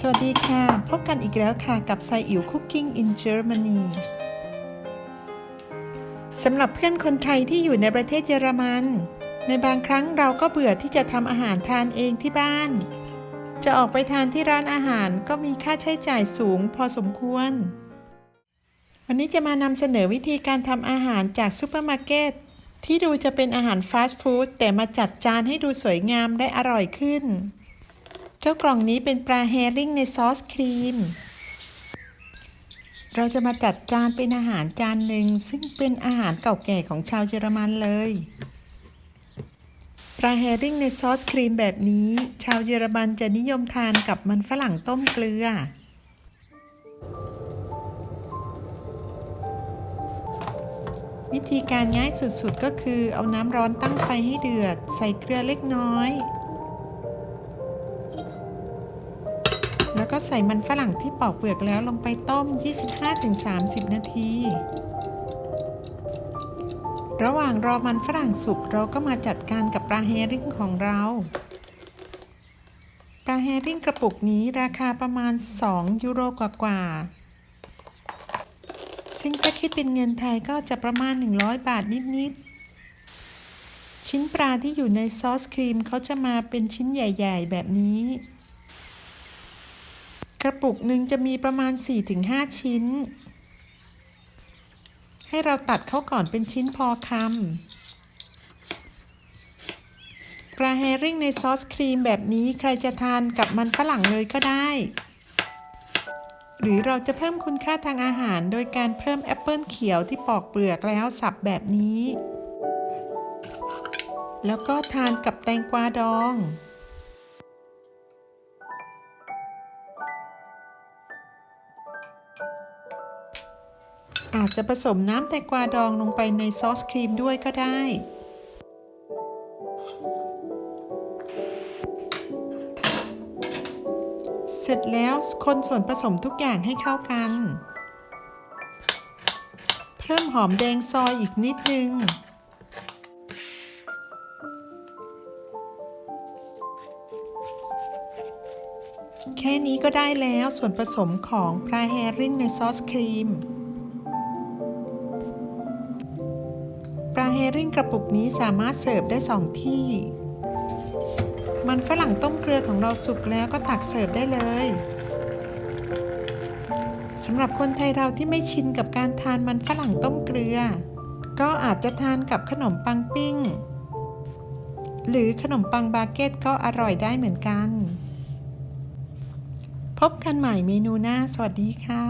สวัสดีค่ะ พบกันอีกแล้วค่ะกับไซอิ๋ว Cooking in Germany สำหรับเพื่อนคนไทยที่อยู่ในประเทศเยอรมัน ในบางครั้งเราก็เบื่อที่จะทำอาหารทานเองที่บ้าน จะออกไปทานที่ร้านอาหารก็มีค่าใช้จ่ายสูงพอสมควร วันนี้จะมานำเสนอวิธีการทำอาหารจากซูเปอร์มาร์เก็ตที่ดูจะเป็นอาหารฟาสต์ฟู้ดแต่มาจัดจานให้ดูสวยงามและอร่อยขึ้น เจ้ากล่องนี้เป็นปลาแฮริ่งในซอสครีม เราจะมาจัดจานเป็นอาหารจานหนึ่งซึ่งเป็นอาหารเก่าแก่ของชาวเยอรมันเลย ปลาแฮริ่งในซอสครีมแบบนี้ ชาวเยอรมันจะนิยมทานกับมันฝรั่งต้มเกลือวิธีการง่ายสุดๆ ก็คือเอาน้ำร้อนตั้งไฟให้เดือด ใส่เกลือเล็กน้อย ก็ใส่มันฝรั่งที่ปอกเปลือกแล้วลงไปต้ม 25-30 นาที ระหว่างรอมันฝรั่งสุกเราก็มาจัดการกับปลาแฮริ่งของเรา ปลาแฮริ่งกระปุกนี้ราคาประมาณ 2 ยูโรกว่าๆ ซึ่งถ้าคิดเป็นเงินไทยก็จะประมาณ 100 บาทนิด ๆชิ้นปลาที่อยู่ในซอสครีมเขาจะมาเป็นชิ้นใหญ่ ๆ แบบนี้ กระปุกหนึ่งจะมีประมาณ 4-5 ชิ้น ให้เราตัดเขาก่อนเป็นชิ้นพอคำปลาแฮริ่งในซอสครีมแบบนี้ใครจะทานกับมันฝรั่งเลยก็ได้ หรือเราจะเพิ่มคุณค่าทางอาหารโดยการเพิ่มแอปเปิลเขียวที่ปอกเปลือกแล้วสับแบบนี้ แล้วก็ทานกับแตงกวาดอง อาจจะผสมน้ำแตงกวาดองลงไปในซอสครีมด้วยก็ได้ เสร็จแล้วคนส่วนผสมทุกอย่างให้เข้ากัน เพิ่มหอมแดงซอยอีกนิดนึงแค่นี้ก็ได้แล้วส่วนผสมของปลาแฮริ่งในซอสครีม ริ่งกระปุกนี้สามารถเสิร์ฟได้ 2 ที่ มันฝรั่งต้มเกลือของเราสุกแล้วก็ตักเสิร์ฟได้เลยสำหรับคนไทยเราที่ไม่ชินกับการทานมันฝรั่งต้มเกลือ ก็อาจจะทานกับขนมปังปิ้ง หรือขนมปังบาเกตก็อร่อยได้เหมือนกัน พบกันใหม่เมนูหน้า สวัสดีค่ะ